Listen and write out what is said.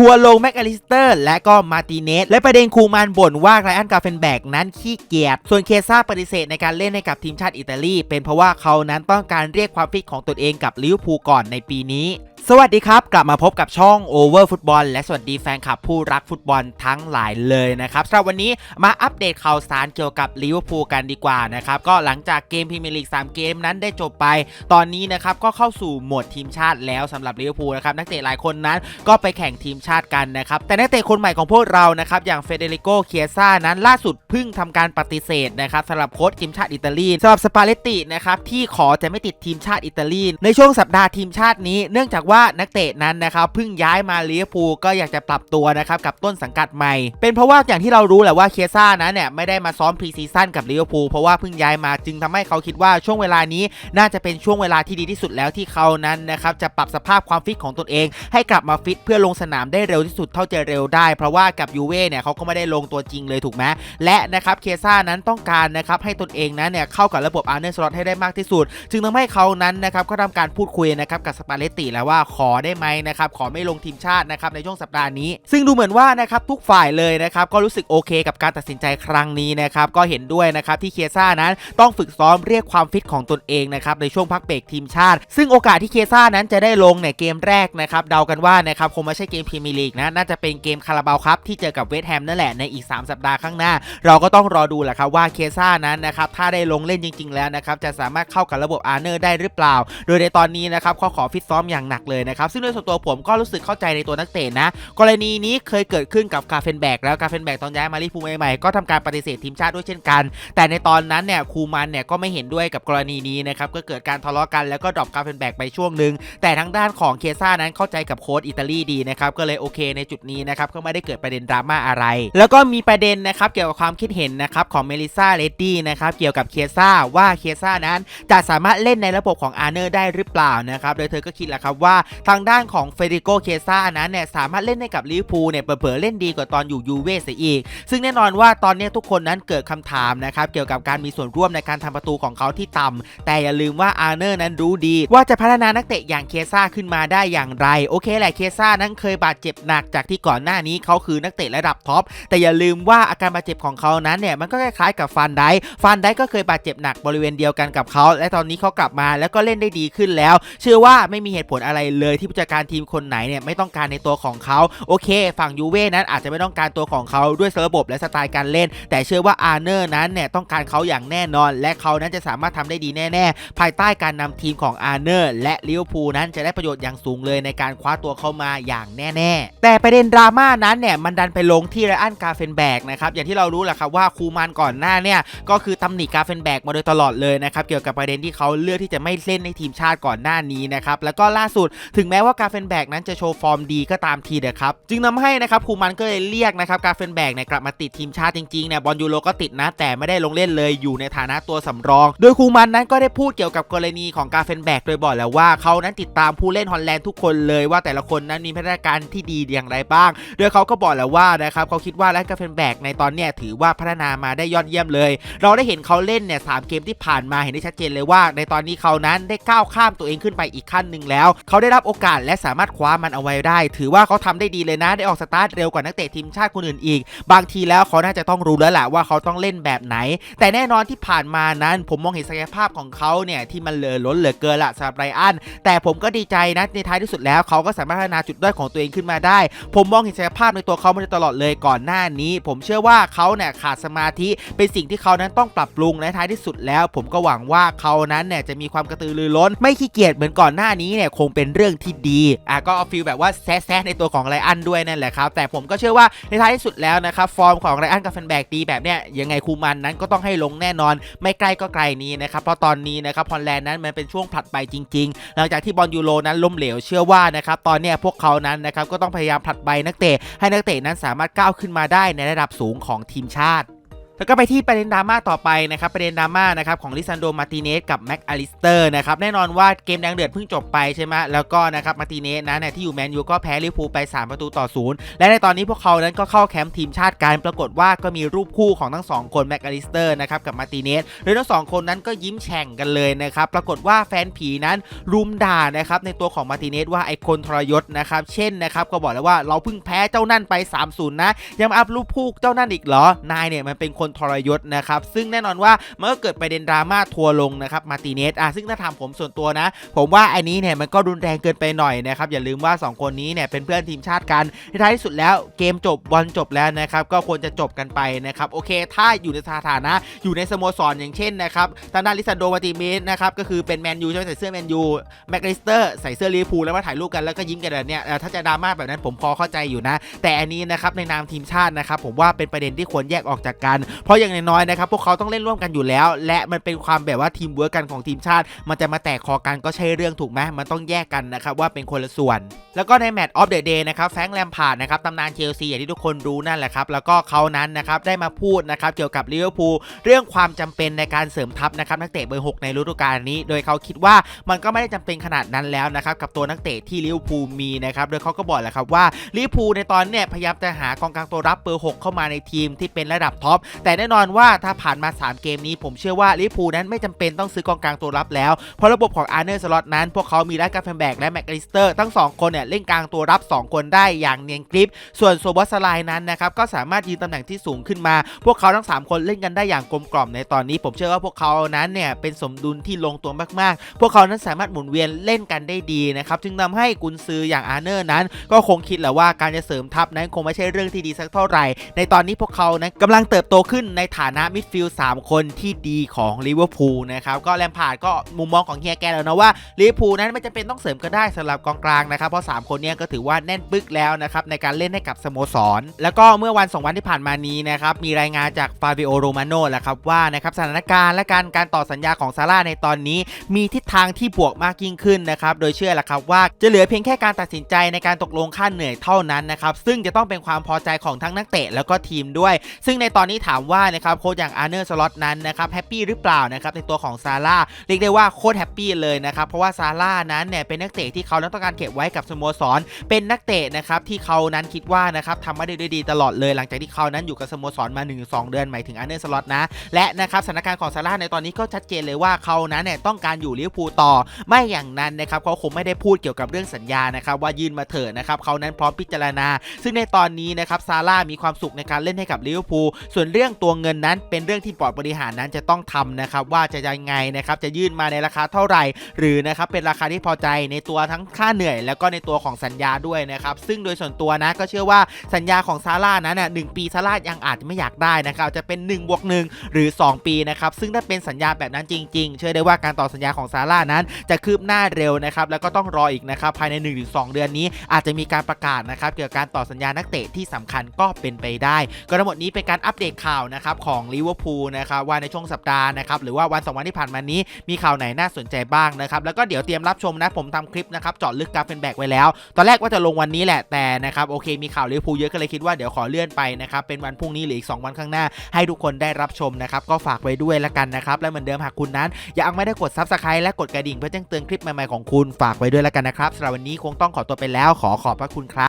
ทัวร์ลงแม็กอลิสเตอร์ และก็มาติเนสและประเด็นคูมานบ่นว่าไรอันกาเฟนแบกนั้นขี้เกียจส่วนเคซ่าปฏิเสธในการเล่นให้กับทีมชาติอิตาลี เป็นเพราะว่าเขานั้นต้องการเรียกความฟิตของตนเองกับลิเวอร์พูลก่อนในปีนี้ สวัสดีครับ กลับมาพบกับช่อง Over Football และสวัสดีแฟนคลับผู้รักฟุตบอลทั้งหลายเลยนะครับสำหรับวันนี้มาอัปเดตข่าวสารเกี่ยวกับลิเวอร์พูลกันดีกว่านะครับก็หลังจากเกมพรีเมียร์ลีก3เกมนั้นได้จบไป ตอนนี้นะครับก็เข้าสู่โหมดทีมชาติแล้วสำหรับลิเวอร์พูลนะครับนักเตะหลายคนนั้นก็ไปแข่งทีมชาติกันนะครับแต่นักเตะคนใหม่ของพวกเรานะครับอย่างเฟเดริโกเคียซ่านั้นล่าสุดเพิ่งทำการปฏิเสธนะครับสำหรับโค้ชทีมชาติอิตาลีสำหรับสปาเลตตินะครับที่ขอจะไม่ติดทีมชาติอิตาลีในช่วงสัปดาห์ทีมชาตินี้เนื่องจากว่าานักเตะนั้นนะครับเพิ่งย้ายมาลิเวอร์พูลก็อยากจะปรับตัวนะครับกับต้นสังกัดใหม่ เป็นเพราะว่าอย่างที่เรารู้แหละว่าเคซ่านั้นเนี่ยไม่ได้มาซ้อมพรีซีซั่นกับลิเวอร์พูลเพราะว่าเพิ่งย้ายมาจึงทำให้เขาคิดว่าช่วงเวลานี้น่าจะเป็นช่วงเวลาที่ดีที่สุดแล้วที่เขานั้นนะครับจะปรับสภาพความฟิตของตนเอง ให้กลับมาฟิตเพื่อลงสนามได้เร็วที่สุดเท่าจะเร็วได้เพราะว่ากับยูเว่เนี่ยเขาก็ไม่ได้ลงตัวจริงเลยถูกไหมและนะครับเคซ่านั้นต้องการนะครับให้ตนเองนั้นเนี่ยเข้ากับระบบอาร์เนสล็อตให้ได้มากที่สุด จึงทำให้เขานั้นนะครับก็ทำการพูดคุยนะครับกับสปาเลตติแล้วว่าขอได้ไหมนะครับขอไม่ลงทีมชาตินะครับในช่วงสัปดาห์นี้ ซึ่งดูเหมือนว่านะครับทุกฝ่ายเลยนะครับก็รู้สึกโอเคกับการตัดสินใจครั้งนี้นะครับก็เห็นด้วยนะครับที่เคซ่านั้นต้องฝึกซ้อมเรียกความฟิตของตนเองนะครับในช่วงพักเบรกทีมชาติ ซึ่งโอกาสที่เคซ่านั้นจะได้ลงในเกมแรกนะครับเดากันว่านะครับคงไม่ใช่เกมพรีเมียร์ลีกนะน่าจะเป็นเกมคาราบาวครับที่เจอกับเวสต์แฮมนั่นแหละในอีก 3 สัปดาห์ข้างหน้า เราก็ต้องรอดูแหละครับว่าเคซ่านั้นนะครับถ้าได้ลงเล่นจริง ๆ แล้วนะครับจะสามารถเข้ากับระบบอาร์เนอร์ได้หรือเปล่า โดยในตอนนี้นะครับเขาขอฟิตซ้อมอย่างหนักเลยนะครับซึ่งโดยส่วนตัวผมก็รู้สึกเข้าใจในตัวนักเตะนะ กรณีนี้เคยเกิดขึ้นกับกาเฟนแบกแล้วกาเฟนแบกตอนย้ายมาลิฟูใหม่ๆก็ทำการปฏิเสธทีมชาติด้วยเช่นกัน แต่ในตอนนั้นเนี่ยคูมันเนี่ยก็ไม่เห็นด้วยกับกรณีนี้นะครับก็เกิดการทะเลาะกันแล้วก็ดรอปกาเฟนแบกไปช่วงหนึ่งแต่ทางด้านของเคซ่านั้นเข้าใจกับโค้ชอิตาลีดีนะครับก็เลยโอเคในจุดนี้นะครับก็ไม่ได้เกิดประเด็นดราม่าอะไร แล้วก็มีประเด็นนะครับเกี่ยวกับความคิดเห็นนะครับของเมลิซาเลดดี้นะครับเกี่ยวกับเคซ่าว่าเคซ่านั้นจะสามารถเล่นในระบบของอาร์เนอร์ได้หรือเปล่านะครับโดยเธอก็คิดแหละครับว่าทางด้านของเฟเดริโกเคซ่านั้นเนี่ยสามารถเล่นให้กับลิเวอร์พูลเนี่ยเผลอเล่นดีกว่าตอนอยู่ยูเว่เสียอีก ซึ่งแน่นอนว่าตอนนี้ทุกคนนั้นเกิดคำถามนะครับเกี่ยวกับการมีส่วนร่วมในการทำประตูของเขาที่ต่ำแต่อย่าลืมว่าอาร์เนอร์นั้นรู้ดีว่าจะพัฒนานักเตะอย่างเคซ่าขึ้นมาได้อย่างไร โอเคแหละเคซ่านั้นเคยบาดเจ็บหนักจากที่ก่อนหน้านี้เขาคือนักเตะระดับท็อปแต่อย่าลืมว่าอาการบาดเจ็บของเขานั้นเนี่ยมันก็คล้ายๆกับฟันไดฟันไดก็เคยบาดเจ็บหนักบริเวณเดียวกันกับเขา และตอนนี้เขากลับมาแล้วก็เล่นได้ดีขึ้นแล้ว เชื่อว่าไม่มีเหตุผลอะไรเลยที่ผู้จัดการทีมคนไหนเนี่ยไม่ต้องการในตัวของเขาโอเค ฝั่งยูเว่นั้นอาจจะไม่ต้องการตัวของเขาด้วยระบบและสไตล์การเล่น แต่เชื่อว่าอาร์เนอร์นั้นเนี่ยต้องการเขาอย่างแน่นอน และเขานั้นจะสามารถทำได้ดีแน่ ๆ ภายใต้การนำทีมของอาร์เนอร์และลิเวอร์พูลนั้นจะได้ประโยชน์อย่างสูงเลยในการคว้าตัวเข้ามาอย่างแน่ ๆ แต่ประเด็นดราม่านั้นเนี่ยมันดันไปลงที่ไรอันกาเฟนแบกนะครับอย่างที่เรารู้แหละครับว่าคูมันก่อนหน้าเนี่ยก็คือตำหนิกาเฟนแบกมาโดยตลอดเลยนะครับเกี่ยวกับประเด็นที่เขาเลือกที่จะไม่เล่นในทีมชาติก่อนหน้านี้นะครับแล้วก็ล่าสุดถึงแม้ว่ากาเฟนแบกนั้นจะโชว์ฟอร์มดีก็ตามทีนะครับ จึงทำให้นะครับคูมันก็เลยเรียกนะครับกาเฟนแบกเนี่ยกลับมาติดทีมชาติจริงๆเนี่ยบอลยูโรก็ติดนะ แต่ไม่ได้ลงเล่นเลยอยู่ในฐานะตัวสำรอง โดยคูมันนั้นก็ได้พูดเกี่ยวกับกรณีของกาเฟนแบกโดยบอกแล้วว่าเขานั้นติดตามผู้เล่นฮอลแลนด์ทุกคนเลยว่าแต่ละคนนั้นมีพัฒนาการที่ดีอย่างไรบ้าง โดยเขาก็บอกแล้วว่านะครับเขาคิดว่าแลนกาเฟนแบกในตอนเนี้ยถือว่าพัฒนามาได้ยอดเยี่ยมเลย เราได้เห็นเขาเล่นเนี่ยสามเกมที่ผ่านมาเห็นได้ชัดเจนเลยว่า ในตอนนี้เขานั้นได้ก้าวข้ามตัวเองขึ้นไปอีกขั้นหนึ่งแล้วเขาไได้รับโอกาสและสามารถคว้ามันเอาไว้ได้ ถือว่าเขาทำได้ดีเลยนะ ได้ออกสตาร์ทเร็วกว่านักเตะทีมชาติคนอื่นอีก บางทีแล้วเขาน่าจะต้องรู้แล้วแหละว่าเขาต้องเล่นแบบไหน แต่แน่นอนที่ผ่านมานั้น ผมมองเห็นศักยภาพของเขาเนี่ยที่มันเหลือล้นเหลือเกินละสำหรับไรอัน แต่ผมก็ดีใจนะในท้ายที่สุดแล้วเขาก็สามารถพัฒนาจุดด้อยของตัวเองขึ้นมาได้ ผมมองเห็นศักยภาพในตัวเขามาโดยตลอดเลยก่อนหน้านี้ ผมเชื่อว่าเขาเนี่ยขาดสมาธิเป็นสิ่งที่เขานั้นต้องปรับปรุงและท้ายที่สุดแล้ว ผมก็หวังว่าเขานั้นเนี่ยจะมีความกระตือรือร้น ไม่ขี้เกียจเหมือนก่อนหน้านี้เนี่ยคงเป็นเรื่องที่ดีอะก็เอาฟีลแบบว่าแซะๆในตัวของไรอันด้วยนั่นแหละครับ แต่ผมก็เชื่อว่าในท้ายที่สุดแล้วนะครับฟอร์มของไรอันกับแฟนแบกดีแบบเนี้ยยังไงคูมันนั้นก็ต้องให้ลงแน่นอน ไม่ใกล้ก็ไกลนี้นะครับเพราะตอนนี้นะครับฮอลแลนด์นั้นมันเป็นช่วงผลัดไปจริง ๆ หลังจากที่บอลยูโรนั้นล้มเหลวเชื่อว่านะครับตอนเนี้ยพวกเขานั้นนะครับก็ต้องพยายามผลัดใบนักเตะให้นักเตะนั้นสามารถก้าวขึ้นมาได้ในระดับสูงของทีมชาติ แล้วก็ไปที่ประเด็นดราม่าต่อไปนะครับประเด็นดราม่านะครับของลิซันโดมาร์ติเนสกับแม็กอลิสเตอร์นะครับแน่นอนว่าเกมแดงเดือดเพิ่งจบไปใช่ไหมแล้วก็นะครับมาร์ติเนสนะเนี่ยที่อยู่แมนยูก็แพ้ลิเวอร์พูลไป 3 ประตูต่อศูนย์และในตอนนี้พวกเขานั้นก็เข้าแคมป์ทีมชาติกันปรากฏว่าก็มีรูปคู่ของทั้งสองคนแม็กอลิสเตอร์นะครับกับมาร์ติเนสโดยทั้งสองคนนั้นก็ยิ้มแฉ่งกันเลยนะครับปรากฏว่าแฟนผีนั้นรุมด่านะครับในตัวของมาร์ติเนสว่าไอคนทรยศนะครับเช่นนะครับก็บอกแล้วว่าเราเพิ่งแพ้เจ้านั่นไป3-0นะยังมาอัพรูปพูกเจ้านั่นอีกเหรอนายเนี่ยมันเป็นคนทรยศนะครับซึ่งแน่นอนว่ามันก็เกิดประเด็นดราม่าทัวลงนะครับมาติเนสอะซึ่งถ้าถามผมส่วนตัวนะ ผมว่าอันนี้เนี่ยมันก็รุนแรงเกินไปหน่อยนะครับอย่าลืมว่า 2 คนนี้เนี่ยเป็นเพื่อนทีมชาติกันในท้ายที่สุดแล้วเกมจบบอลจบแล้วนะครับก็ควรจะจบกันไปนะครับโอเค ถ้าอยู่ในสถานะอยู่ในสโมสรอย่างเช่นนะครับทางด้านลิซันโดมาติเนสนะครับก็คือเป็นแมนยูใช่ไหมใส่เสื้อแมนยูแม็กลิสเตอร์ใส่เสื้อลิเวอร์พูลแล้วมาถ่ายรูปกันแล้วก็ยิ้มกันแบบเนี้ยเออถ้าจะดราม่าแบบนั้นผมพอเข้าใจอยู่นะ แต่อันนี้นะครับในนามทีมชาตินะครับผมว่าเป็นประเด็นที่ควรแยกออกจากกันเพราะอย่างน้อยๆนะครับพวกเขาต้องเล่นร่วมกันอยู่แล้ว และมันเป็นความแบบว่าทีมเวิร์กกันของทีมชาติ มันจะมาแตกคอกันก็ใช่เรื่องถูกไหมมันต้องแยกกันนะครับว่าเป็นคนละส่วน แล้วก็ในแมตช์ออฟเดอะเดย์นะครับแฟรงค์แลมพาร์ดนะครับตำนานเชลซีอย่างที่ทุกคนรู้นั่นแหละครับแล้วก็เขานั้นนะครับได้มาพูดนะครับเกี่ยวกับลิเวอร์พูลเรื่องความจำเป็นในการเสริมทัพนะครับนักเตะเบอร์ 6 ในฤดูกาลนี้ โดยเขาคิดว่ามันก็ไม่ได้จำเป็นขนาดนั้นแล้วนะครับกับตัวนักเตะที่ลิเวอร์พูลมีนะครับโดยเขาก็บอกแหละครับว่าลิเวอร์พูลในตอนเนี้ยพยายามจะหากองกลางตัวรับเบอร์ 6 เข้ามาในทีมที่เป็นระดับท็อปแต่แน่นอนว่าถ้าผ่านมา 3 เกมนี้ผมเชื่อว่าลิเวอร์พูลนั้นไม่จำเป็นต้องซื้อกองกลางตัวรับแล้ว เพราะระบบของอาร์เนอร์สล็อตนั้นพวกเขามีไดกาแฟนแบกและแม็กอลิสเตอร์ทั้ง 2 คนเนี่ยเล่นกลางตัวรับ 2 คนได้อย่างเนียนกริป ส่วนโซบอสไลน์นั้นนะครับก็สามารถยืนตำแหน่งที่สูงขึ้นมา พวกเขาทั้ง 3 คนเล่นกันได้อย่างกลมกล่อมในตอนนี้ ผมเชื่อว่าพวกเขานั้นเนี่ยเป็นสมดุลที่ลงตัวมากๆ พวกเขานั้นสามารถหมุนเวียนเล่นกันได้ดีนะครับจึงทำให้กุนซืออย่างอาร์เนอร์นั้น ก็คงคิดแหละว่าการจะเสริมทัพนั้นคงไม่ใช่เรื่องที่ดีสักเท่าไหร่ ในตอนนี้พวกเขานั้นกำลังเติบโตขึ้นในฐานะมิดฟิลด์3คนที่ดีของลิเวอร์พูลนะครับก็แลมพาร์ดก็มุมมองของเฮียแกแล้วนะว่าลิเวอร์พูลนั้นไม่จำเป็นต้องเสริมก็ได้สำหรับกองกลางนะครับเพราะ 3 คนนี้ก็ถือว่าแน่นปึ๊กแล้วนะครับในการเล่นให้กับสโมสร แล้วก็เมื่อวันสองวันที่ผ่านมานี้นะครับมีรายงานจากฟาบิโอโรมาโน่แหละครับว่านะครับสถานการณ์และการการต่อสัญญาของซาร่าในตอนนี้ มีทิศทางที่บวกมากยิ่งขึ้นนะครับโดยเชื่อแหละครับว่าจะเหลือเพียงแค่การตัดสินใจในการตกลงค่าเหนื่อยเท่านั้นนะครับซึ่งจะต้องเป็นความพอใจของทั้งนักเตะแล้วก็ทีมด้วย ซึ่งในตอนนี้ถามว่านะครับโค้ชอย่างอาร์เนอร์สล็อตนั้นนะครับแฮปปี้หรือเปล่านะครับในตัวของซาร่าเรียกได้ว่าโคตรแฮปปี้เลยนะครับเพราะว่าซาร่านั้นเนี่ยเป็นนักเตะที่เขานั้นต้องการเก็บไว้กับสโมสร เป็นนักเตะนะครับที่เขานั้นคิดว่านะครับทำมาได้ด้วยดีตลอดเลย หลังจากที่เขานั้นอยู่กับสโมสรมา 1-2 เดือนหมายถึงอาร์เนอร์สล็อตนะและนะครับสถานการณ์ของซาร่าในตอนนี้ก็ชัดเจนเลยว่าเขานั้นเนี่ยต้องการอยู่ลิเวอร์พูลต่อ ไม่อย่างนั้นนะครับเขาคงไม่ได้พูดเกี่ยวกับเรื่องสัญญานะครับว่ายื่นมาเถอะนะครับเขานั้นพร้อมพิจารณา ซึ่งในตอนนี้นะครับซาร่ามีความสุขในการเล่นให้กับลิเวอร์พูลส่วนเรื่องื่องตัวเงินนั้นเป็นเรื่องที่บอร์ดบริหารนั้นจะต้องทำนะครับว่าจะยังไงนะครับจะยื่นมาในราคาเท่าไหร่ หรือนะครับเป็นราคาที่พอใจในตัวทั้งค่าเหนื่อย แล้วก็ในตัวของสัญญาด้วยนะครับซึ่งโดยส่วนตัวนะก็เชื่อว่าสัญญาของซาร่านั้นน่ะหนึ่งปีซาร่ายังอาจจะไม่อยากได้นะครับจะเป็น1บวก1หรือ 2 ปีนะครับซึ่งถ้าเป็นสัญญาแบบนั้นจริง ๆ เชื่อได้ว่าการต่อสัญญาของซาร่านั้น จะคืบหน้าเร็วนะครับแล้วก็ต้องรออีกนะครับภายใน 1-2 เดือนนี้ อาจจะมีการประกาศนะครับเกี่ยวกับการต่อสัญญานักเตะที่สำคัญก็เป็นไปได้ ก็ทั้งหมดนี้เป็นการอัปเดตข่าวนะครับของลิเวอร์พูลนะครับว่าในช่วงสัปดาห์นะครับหรือว่าวันสองวันที่ผ่านมานี้มีข่าวไหนน่าสนใจบ้างนะครับแล้วก็เดี๋ยวเตรียมรับชมนะผมทำคลิปนะครับเจาะลึกกราฟเป็นแบกไว้แล้ว ตอนแรกว่าจะลงวันนี้แหละแต่นะครับโอเคมีข่าวลิเวอร์พูลเยอะก็เลยคิดว่าเดี๋ยวขอเลื่อนไปนะครับเป็นวันพรุ่งนี้หรืออีก 2 วันข้างหน้า ให้ทุกคนได้รับชมนะครับก็ฝากไว้ด้วยละกันนะครับและเหมือนเดิมหากคุณนั้นยังไม่ได้กด Subscribe และกดกระดิ่งเพื่อแจ้งเตือนคลิปใหม่ๆของคุณฝากไว้ด้วยละกันนะครับสำหรับวันนี้คงต้องขอตัวไปแล้วขอขอบพระคุณครับ